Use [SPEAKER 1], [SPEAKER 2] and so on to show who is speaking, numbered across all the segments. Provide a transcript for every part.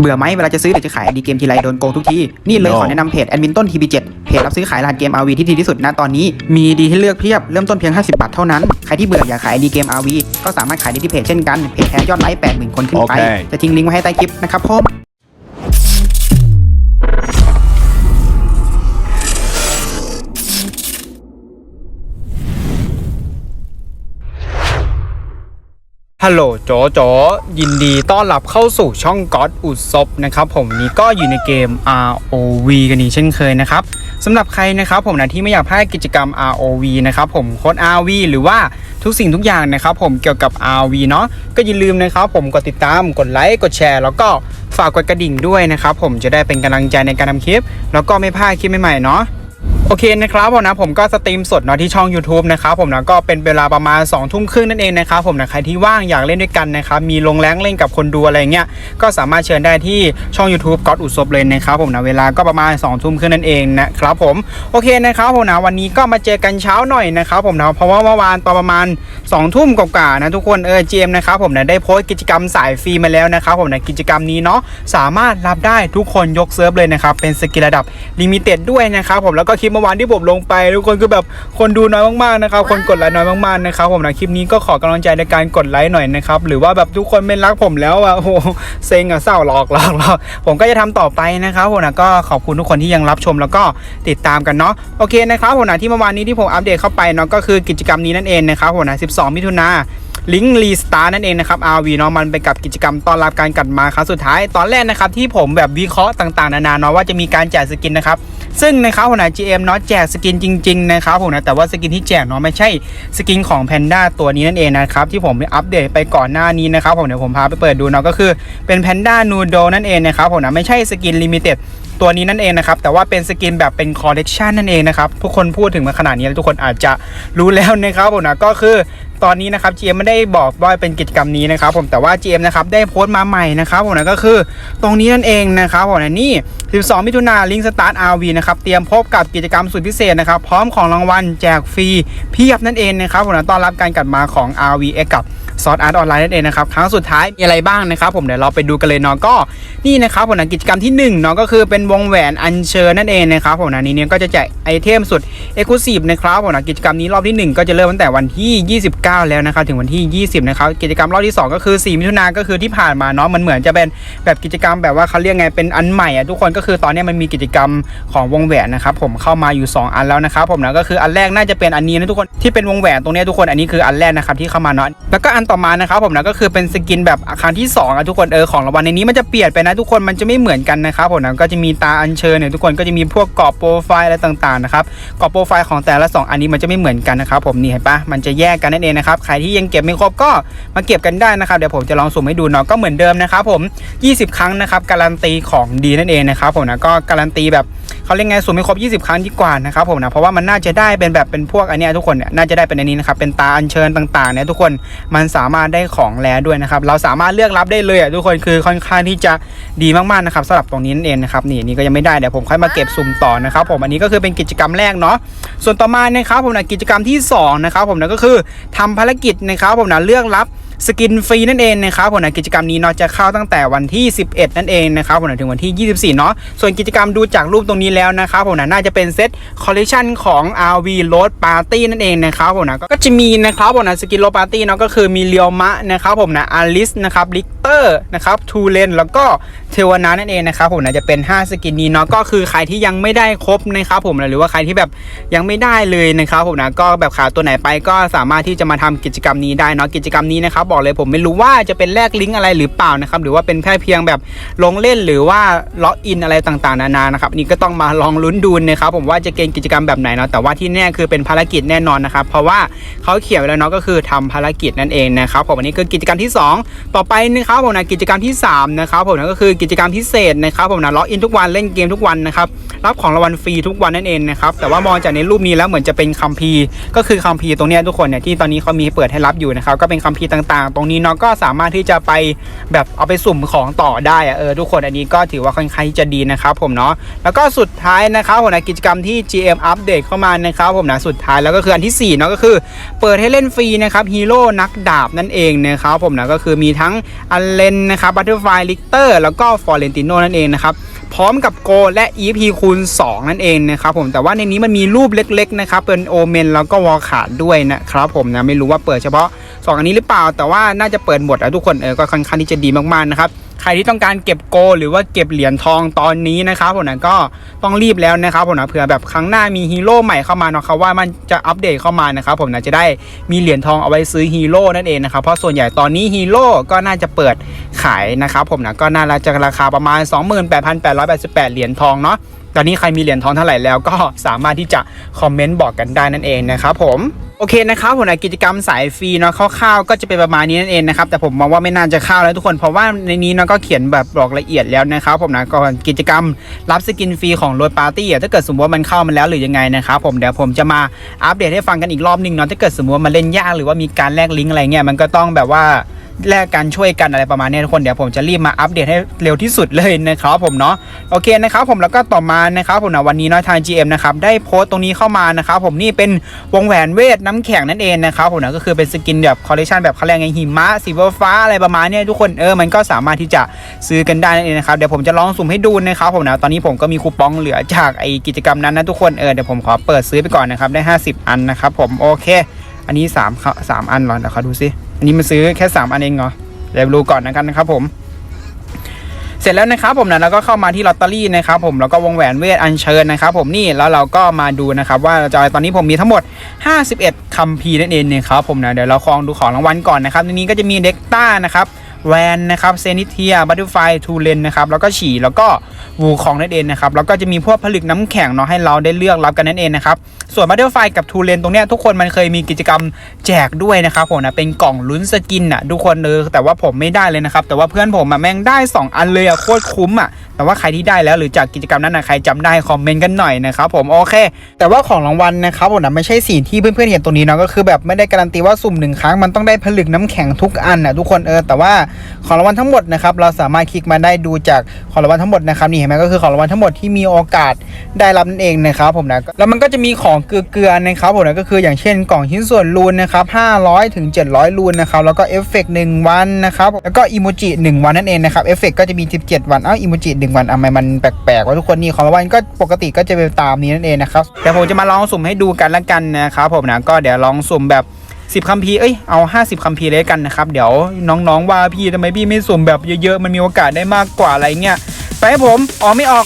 [SPEAKER 1] เบื่อไหมเวลาจะซื้อหรือจะขายไอดีเกมทีไรโดนโกงทุกที นี่เลย
[SPEAKER 2] No
[SPEAKER 1] ขอแนะนำเพจแอดมินต้น TB7 เพจรับซื้อขายรหัสเกม RV ที่ดีที่สุดณตอนนี้ มีดีให้เลือกเพียบ เริ่มต้นเพียง 50 บาทเท่านั้น ใครที่เบื่ออยากขายไอดีเกม RV ก็สามารถขายได้ที่เพจเช่นกันเพจแท้ยอดไลค์ 80,000 คนขึ้นไป
[SPEAKER 2] โอเค
[SPEAKER 1] จะทิ้งลิงก์ไว้ให้ใต้คลิปนะครับผม
[SPEAKER 3] ฮัลโหลโจโจยินดีต้อนรับเข้าสู่ช่องก๊อตอุศบนะครับผมนี้ก็อยู่ในเกม ROV กันอีกเช่นเคยนะครับสำหรับใครนะครับผมนะที่ไม่อยากพลาดกิจกรรม ROV นะครับผมโค้ด RV หรือว่าทุกสิ่งทุกอย่างนะครับผมเกี่ยวกับ RV เนาะก็อย่าลืมนะครับผมกดติดตามกดไลค์กดแชร์ แล้วก็ฝากกดกระดิ่งด้วยนะครับผมจะได้เป็นกำลังใจในการทำคลิป แล้วก็ไม่พลาดคลิปใหม่ๆเนาะ โอเคนะครับผมนะผมก็สตรีมสดเนาะที่ช่อง YouTube นะครับผมนะก็เป็นเวลาประมาณ2องทุ่มครึ่งนั่นเองนะครับผมนะใครที่ว่างอยากเล่นด้วยกันนะครับมีลงแรงเล่นกับคนดูอะไรเงี้ยก็สามารถเชิญได้ที่ช่อง YouTube ก็อดอุศบเลยนะครับผมนะเวลาก็ประมาณ2องทุ่มครึ่งนั่นเองนะครับผมโอเคนะครับผมนะวันนี้ก็มาเจอกันเช้าหน่อยนะครับผมนะเพราะว่าเมื่อวานตอนประมาณ2องทุ่มกว่าๆนะทุกคนเออเจมนะครับผมนะได้โพสต์กิจกรรมสายฟรีมาแล้วนะครับผมนะกิจกรรมนี้เนาะสามารถรับได้ทุกคนยกเซิร์ฟเลยนะครับเป็นสกิลระดับลิมิเต็ดด้วยนะครับผมแล้วก็คลิปเมื่อวานที่ผมลงไป ทุกคนคือแบบคนดูน้อยมากๆนะครับคนกดไลค์น้อยมากๆนะครับผมนะคลิปนี้ก็ขอกำลังใจในการกดไลค์หน่อยนะครับหรือว่าแบบทุกคนไม่รักผมแล้วอะโอ้โหเซ็งอะเศร้าหลอกหลอกหลอกผมก็จะทำต่อไปนะครับผมนะก็ขอบคุณทุกคนที่ยังรับชมแล้วก็ติดตามกันเนาะโอเคนะครับผมนะที่เมื่อวานนี้ที่ผมอัปเดตเข้าไปเนาะก็คือกิจกรรมนี้นั่นเองนะครับผมนะ12 มิถุนาลิงก์รีสตาร์นั่นเองนะครับ RV เนาะมันไปกับกิจกรรมต้อนรับการกลับมาครั้งสุดท้าย ตอนแรกนะครับที่ผมแบบวิเคราะห์ต่างๆ นานาเนาะว่าจะมีการแจกสกินนะครับ ซึ่งนะครับหัวหน้า GM เนาะแจกสกินจริงๆนะครับผมนะแต่ว่าสกินที่แจกเนาะไม่ใช่สกินของแพนด้าตัวนี้นั่นเองนะครับที่ผมได้อัปเดตไปก่อนหน้านี้นะครับผมเดี๋ยวผมพาไปเปิดดูเนาะก็คือเป็นแพนด้านูโดนั่นเองนะครับผมนะไม่ใช่สกินลิมิเต็ดตัวนี้นั่นเองนะครับแต่ว่าเป็นสกินแบบเป็นคอลเลกชันนั่นเองนะครับทุกคนพูดถึงมาขนาดนี้แล้วทุกคนอาจจะรู้แล้วนะครับผมนะก็คือ ตอนนี้นะครับ GM ไม่ได้บอกว่าเป็นกิจกรรมนี้นะครับ ผมแต่ว่า GM นะครับได้โพสต์มาใหม่นะครับผมนะก็คือตรงนี้นั่นเองนะครับผมนะนี่ 12 มิถุนาลิงก์สตาร์ท RV นะครับเตรียมพบกับกิจกรรมสุดพิเศษนะครับ พร้อมของรางวัลแจกฟรีเพียบนั่นเองนะครับผมนะต้อนรับการกลับมาของ RV X กับ ซอสอาร์ตออนไลน์นั่นเองนะครับครั้งสุดท้ายมีอะไรบ้างนะครับผมเดี๋ยวเราไปดูกันเลยเนาะก็นี่นะครับผมนะกิจกรรมที่1เนาะก็คือเป็นวงแหวนอัญเชิญนั่นเองนะครับผมนะนี่เนี่ยก็จะแจกไอเทมสุดเอกลุศินะครับผมนะกิจกรรมนี้รอบที่ 1 ก็จะเริ่มตั้งแต่วันที่ 29 แล้วนะครับถึงวันที่ 20นะครับกิจกรรมรอบที่ 2 ก็คือ 4 มิถุนาก็คือที่ผ่านมาเนาะมันเหมือนจะเป็นแบบกิจกรรมแบบว่าเขาเรียกไงเป็นอันใหม่อะทุกคนก็คือตอนนี้มันมีกิจกรรมของวงแหวนนะครับผมเข้ามาอยู่ 2 อันแล้วนะครับผมนะก็คืออันแรกน่าจะเป็นอันนี้นะทุกคนที่เป็นวงแหวนตรงนี้ทุกคนอันนี้คืออันแรกนะครับที่เข้ามาเนาะแล้วก็อันต่อมานะครับผมนะก็คือเป็นสกินแบบอาคารที่2อะทุกคนเออของรางวัลในนี้มันจะเปลี่ยนไปนะทุกคนมันจะไม่เหมือนกันนะครับผมนะก็จะมีตาอัญเชิญเนี่ยทุกคนก็จะมีพวกกรอบโปรไฟล์อะไรต่างๆนะครับกรอบโปรไฟล์ของแต่ละ 2 อันนี้มันจะไม่เหมือนกันนะครับผมนี่เห็นปะมันจะแยกกันนั่นเองนะครับใครที่ยังเก็บไม่ครบก็มาเก็บกันได้นะครับเดี๋ยวผมจะลองสุ่มให้ดูเนาะก็เหมือนเดิมนะครับผม 20 ครั้งนะครับการันตีของดีนั่นเองนะครับผมนะก็การันตีแบบ เขาเรียกไงสุ่มไม่ครบ 20 ครั้งดีกว่านะครับผมนะเพราะว่ามันน่าจะได้เป็นแบบเป็นพวกอันเนี้ยทุกคนเนี่ยน่าจะได้เป็นอันนี้นะครับเป็นตาอัญเชิญต่างๆเนี่ยทุกคนมันสามารถได้ของแลด้วยนะครับเราสามารถเลือกรับได้เลยอะทุกคนคือค่อนข้างที่จะดีมากๆนะครับสำหรับตรงนี้นั่นเองนะครับนี่นี่ก็ยังไม่ได้เดี๋ยวผมค่อยมาเก็บสุ่มต่อนะครับผมอันนี้ก็คือเป็นกิจกรรมแรกเนาะส่วนต่อมานะครับผมนะกิจกรรมที่สองนะครับผมนะก็คือทำภารกิจนะครับผมนะเลือกรับ สกินฟรีนั่นเองนะครับผมนะกิจกรรมนี้เนาะจะเข้าตั้งแต่วันที่ 11 นั่นเองนะครับผมนะถึงวันที่ 24 เนาะส่วนกิจกรรมดูจากรูปตรงนี้แล้วนะครับผมนะน่าจะเป็นเซตคอลเลคชันของ RV Road Party นั่นเองนะครับผมนะก็จะมีนะครับผมนะสกินโรปาร์ตี้เนาะก็คือมีเรียวมะนะครับผมนะอลิสนะครับลิก เตอร์นะครับทูเลนแล้วก็เทวนานั่นเองนะครับผมนะจะเป็น 5 สกินนี้เนาะก็คือใครที่ยังไม่ได้ครบนะครับผมนะหรือว่าใครที่แบบยังไม่ได้เลยนะครับผมนะก็แบบขาตัวไหนไปก็สามารถที่จะมาทำกิจกรรมนี้ได้เนาะกิจกรรมนี้นะครับบอกเลยผมไม่รู้ว่าจะเป็นแลกลิงก์อะไรหรือเปล่านะครับหรือว่าเป็นแค่เพียงแบบลงเล่นหรือว่าล็อกอินอะไรต่างๆนานานะครับนี่ก็ต้องมาลองลุ้นดูนะครับผมว่าจะเกณฑ์กิจกรรมแบบไหนเนาะแต่ว่าที่แน่คือเป็นภารกิจแน่นอนนะครับเพราะว่าเขาเขียนไว้แล้วเนาะก็คือทำภารกิจนั่นเองนะครับผมอันนี้คือกิจกรรมที่ 2 ต่อไปนะครับผมนะกิจกรรมที่3นะครับผมนะก็คือกิจกรรมพิเศษนะครับผมนะล็อกอินทุกวันเล่นเกมทุกวันนะครับ รับของรางวัลฟรีทุกวันนั่นเองนะครับแต่ว่ามองจากในรูปนี้แล้วเหมือนจะเป็นคัมภีร์ก็คือคัมภีร์ตรงนี้ทุกคนเนี่ยที่ตอนนี้เขามีเปิดให้รับอยู่นะครับก็เป็นคัมภีร์ต่างๆ ตรงนี้เนาะก็สามารถที่จะไปแบบเอาไปสุ่มของต่อได้อะเออทุกคนอันนี้ก็ถือว่าค่อนข้างที่จะดีนะครับผมเนาะแล้วก็สุดท้ายนะครับผมนะกิจกรรมที่ GM อัปเดตเข้ามานะครับผมนะสุดท้ายแล้วก็คืออันที่สี่เนาะก็คือเปิดให้เล่นฟรีนะครับฮีโร่นักดาบนั่นเองนะครับผมนะก็คือมีทั้งอัลเลนนะครับบัตเตอร์ไฟลิกเตอร์แล้วก็ฟอร์เรนติโนนั่นเองนะครับพร้อมกับโกและ EP คูณ2นั่นเองนะครับผมแต่ว่าในนี้มันมีรูปเล็กๆนะครับเป็นโอเมนแล้วก็วอลขาดด้วยนะครับผมนะไม่รู้ว่าเปิดเฉพาะ 2 อันนี้หรือเปล่า แต่ว่าน่าจะเปิดหมดอะทุกคนเออก็ค่อนข้างที่จะดีมากๆนะครับใครที่ต้องการเก็บโก หรือว่าเก็บเหรียญทองตอนนี้นะครับผมนะก็ต้องรีบแล้วนะครับผมนะเผื่อแบบครั้งหน้ามีฮีโร่ใหม่เข้ามาเนาะครับว่ามันจะอัปเดตเข้ามานะครับผมนะจะได้มีเหรียญทองเอาไว้ซื้อฮีโร่นั่นเองนะครับเพราะส่วนใหญ่ตอนนี้ฮีโร่ก็น่าจะเปิดขายนะครับผมนะก็น่าจะราคาประมาณ 28,888 เหรียญทองเนาะ ตอนนี้ใครมีเหรียญทองเท่าไหร่แล้วก็สามารถที่จะคอมเมนต์บอกกันได้นั่นเองนะครับผมโอเคนะครับผมนกิจกรรมสายฟรีเนาะคร่าวๆก็จะเป็นประมาณนี้นั่นเองนะครับแต่ผมมองว่าไม่น่าจะเข้าแล้วทุกคนเพราะว่าในนี้เนาะก็เขียนแบบบอกละเอียดแล้วนะครับผมนะก่อนกิจกรรมรับสกินฟรีของโรดปาร์ตี้ถ้าเกิดสมมติว่ามันเข้ามาแล้วหรือยังไงนะครับผมเดี๋ยวผมจะมาอัปเดตให้ฟังกันอีกรอบนึงเนาะถ้าเกิดสมมติว่ามันเล่นยากหรือว่ามีการแลกลิงก์อะไรเงี้ยมันก็ต้องแบบว่า แลกกันช่วยกันอะไรประมาณนี้ทุกคนเดี๋ยวผมจะรีบมาอัปเดตให้เร็วที่สุดเลยนะครับผมเนาะโอเคนะครับผมแล้วก็ต่อมานะครับผมนะวันนี้เนาะทาง GM นะครับได้โพสต์ตรงนี้เข้ามานะครับผมนี่เป็นวงแหวนเวทน้ำแข็งนั่นเองนะครับผมนะก็คือเป็นสกินแบบคอลเลคชันแบบเขาเรียกไงหิมะสีฟ้าอะไรประมาณนี้ทุกคนเออมันก็สามารถที่จะซื้อกันได้นั่นเองนะครับเดี๋ยวผมจะลองสุ่มให้ดูนะครับผมนะตอนนี้ผมก็มีคูปองเหลือจากไอกิจกรรมนั้นนะทุกคนเออเดี๋ยวผมขอเปิดซื้อไปก่อนนะครับได้ 50 อันนะครับผมโอเค อันนี้3ครับสามอันหรอเดี๋ยวขอดูซิ นนี้มันซื้อแค่สามอันเองเหรอเดี๋ยวดูก่อนนะครับนะครับผม เสร็จแล้วนะครับผมนะเราก็เข้ามาที่ลอตเตอรี่นะครับผมแล้วก็วงแหวนเวทอัญเชิญนะครับผมนี่แล้วเราก็มาดูนะครับ ว่าจอาตอนนี้ผมมีทั้งหมด 51คัมภีร์นั่นเองนะครับผมนะเดี๋ยวเราคลองดูของรางวัลก่อนนะครับในนี้ก็จะมีเด็กต้านะครับแวนนะครับเซนิเทียบัตเตอร์ไฟทูเลนนะครับแล้วก็ฉี่แล้วก็วูคองนั่นเองนะครับแล้วก็จะมีพวกผลึกน้ำแข็งเนาะให้เราได้เลือกรับกันนั่นเองนะครับส่วนบัตเตอร์ไฟกับทูเลนตรงเนี้ยทุกคนมันเคยมีกิจกรรมแจกด้วยนะครับผมนะเป็นกล่องลุ้นสกินอะทุกคนเลยแต่ว่าผมไม่ได้เลยนะครับ แต่ว่าเพื่อนผมอะแม่งได้ 2 อันเลยอะโคตรคุ้มอะแต่ว่าใครที่ได้แล้วหรือจากกิจกรรมนั้นนะใครจำได้คอมเมนต์กันหน่อยนะครับผมโอเค แต่ว่าของรางวัลนะครับผมนะไม่ใช่สีที่เพื่อนๆเห็นตรงนี้เนาะก็คือแบบไม่ได้การันตีว่าสุ่มหนึ่งครั้งมันต้องได้ผลึกน้ำแข็งทุกอันนะทุกคนเออแต่ว่าของรางวัลทั้งหมดนะครับเราสามารถคลิกมาได้ดูจากของรางวัลทั้งหมดนะครับนี่เห็นไหมก็คือของรางวัลทั้งหมดที่มีโอกาสได้รับนั่นเองนะครับผมนะแล้วมันก็จะมีของเกลือๆนะครับผมก็คืออย่างเช่นกล่องชิ้นส่วนรูนนะครับ500ถึง700 รูนนะครับแล้วก็เอฟเฟกต์1วันนะครับแล้วก็อิโมจิ1วันนั่นเองนะครับเอฟเฟกต์ก็จะมี 17 วันเอ้าอิโมจิ1วันทำไมมันแปลกๆวะทุกคนนี่ของรางวัลก็ปกติก็จะเป็นตามนี้นั่นเองนะครับเดี๋ยวผมจะมาลองสุ่มให้ดูกันละกันนะครับผมนะก็เดี๋ยวลองสุ่มแบบ10คัมภีร์เอ้ย เอา 50คัมภีร์เลยกันนะครับ เดี๋ยวน้องๆว่าพี่ทำไมพี่ไม่สุ่มแบบเยอะๆ มันมีโอกาสได้มากกว่าอะไรเงี้ย ไปผมอ๋อไม่ออก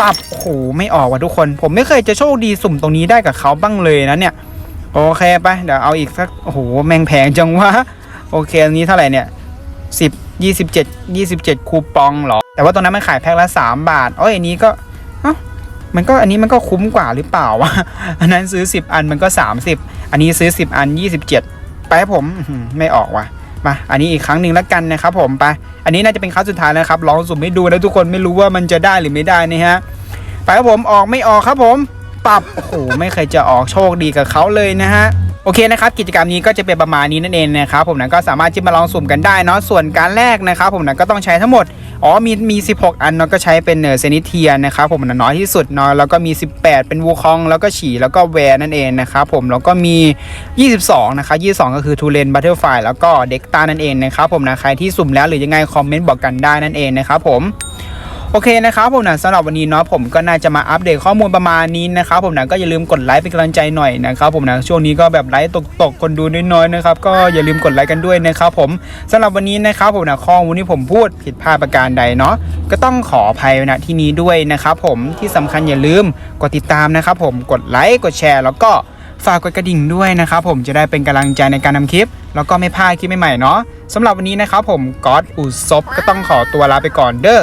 [SPEAKER 3] ตับโหไม่ออกว่ะทุกคน ผมไม่เคยจะโชคดีสุ่มตรงนี้ได้กับเขาบ้างเลยนะเนี่ย โอเคไปเดี๋ยวเอาอีกสักโอ้โหแมงแพงจังวะโอเคอันนี้เท่าไหร่เนี่ย10 27 27คูปองหรอ แต่ว่าตรงนั้นมันขายแพ็คละ3บาทโอ้ยอันนี้ก็มันก็อันนี้มันก็คุ้มกว่าหรือเปล่าวะอันนั้นซื้อ 10 อันมันก็ 30 อันนี้ซื้อ 10 อัน 27 ไปผมไม่ออกว่ะ มาอันนี้อีกครั้งหนึ่งแล้วกันนะครับผมไปอันนี้น่าจะเป็นครั้งสุดท้ายแล้วครับลองสุ่มให้ดูแล้วทุกคนไม่รู้ว่ามันจะได้หรือไม่ได้นะฮะไปครับผมออกไม่ออกครับผมปรับโอ้โหไม่เคยจะออกโชคดีกับเขาเลยนะฮะโอเคนะครับกิจกรรมนี้ก็จะเป็นประมาณนี้นั่นเองนะครับผมนะก็สามารถที่มาลองสุ่มกันได้เนาะส่วนการแรกนะครับผมนะก็ต้องใช้ทั้งหมด อ๋อมีมี 16 อันเนาะก็ใช้เป็นเนอร์เซนิเทียนะครับผมน,น้อยที่สุดเนาะแล้วก็มี 18 เป็นวูคอง แล้วก็ฉี่แล้วก็แวร์นั่นเองนะครับผมแล้วก็มี 22 นะครับ22 ก็คือทูเลนบัตเทิลไฟแล้วก็เด็กตานั่นเองนะครับผมนะใครที่สุ่มแล้วหรือยังไงคอมเมนต์บอกกันได้นั่นเองนะครับผม โอเคนะครับผมนะสำหรับวันนี้เนาะผมก็น่าจะมาอัปเดตข้อมูลประมาณนี้นะครับผมนะก็อย่าลืมกดไลค์เป็นกำลังใจหน่อยนะครับผมนะช่วงนี้ก็แบบไลค์ตกๆคนดูน้อยๆนะครับก็อย่าลืมกดไลค์กันด้วยนะครับผมสำหรับวันนี้นะครับผมนะข้อมูลที่ผมพูดผิดพลาดประการใดเนาะก็ต้องขออภัยณที่นี้ด้วยนะครับผมที่สำคัญอย่าลืมกดติดตามนะครับผมกดไลค์กดแชร์แล้วก็ฝากกดกระดิ่งด้วยนะครับผมจะได้เป็นกำลังใจในการทำคลิป แล้วก็ไม่พลาดคลิปใหม่ๆเนาะสำหรับวันนี้นะครับผมก๊อตอุศบก็ต้องขอตัวลาไปก่อนเด้อ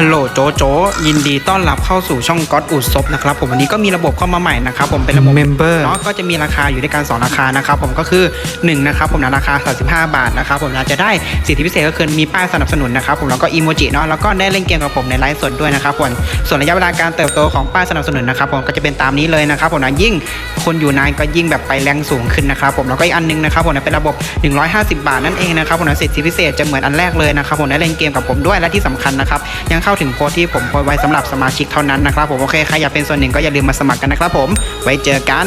[SPEAKER 3] ฮัลโหลโจโจยินดีต้อนรับเข้าสู่ช่องก๊อตอุดซบนะครับผมวันนี้ก็มีระบบเข้ามาใหม่นะครับผมเป็นระบบ
[SPEAKER 1] Member
[SPEAKER 3] เนาะก็จะมีราคาอยู่ด้วยกัน2ราคานะครับผมก็คือ1นะครับผมนะราคา 35 บาทนะครับผมนะจะได้สิทธิพิเศษก็คือมีป้ายสนับสนุนนะครับผมแล้วก็อีโมจิเนาะแล้วก็ได้เล่นเกมกับผมในไลฟ์สดด้วยนะครับผมส่วนระยะเวลาการเติบโตของป้ายสนับสนุนนะครับผมก็จะเป็นตามนี้เลยนะครับผมนะยิ่งคนอยู่นานก็ยิ่งแบบไปแรงสูงขึ้นนะครับผมแล้วก็อีกอันนึงนะครับผมนะเป็นระบบ 150 บาทนั่นเองนะครับผมนะสิทธิพิเศษจะเหมือนอันแรกเลยนะครับผมได้เล่นเกมกับผมด้วยและที่สำคัญนะครับยังเข้าถึงโพสต์ที่ผมโพสไว้สำหรับสมาชิกเท่านั้นนะครับผมโอเคใครอยากเป็นส่วนหนึ่งก็อย่าลืมมาสมัครกันนะครับผมไว้เจอกัน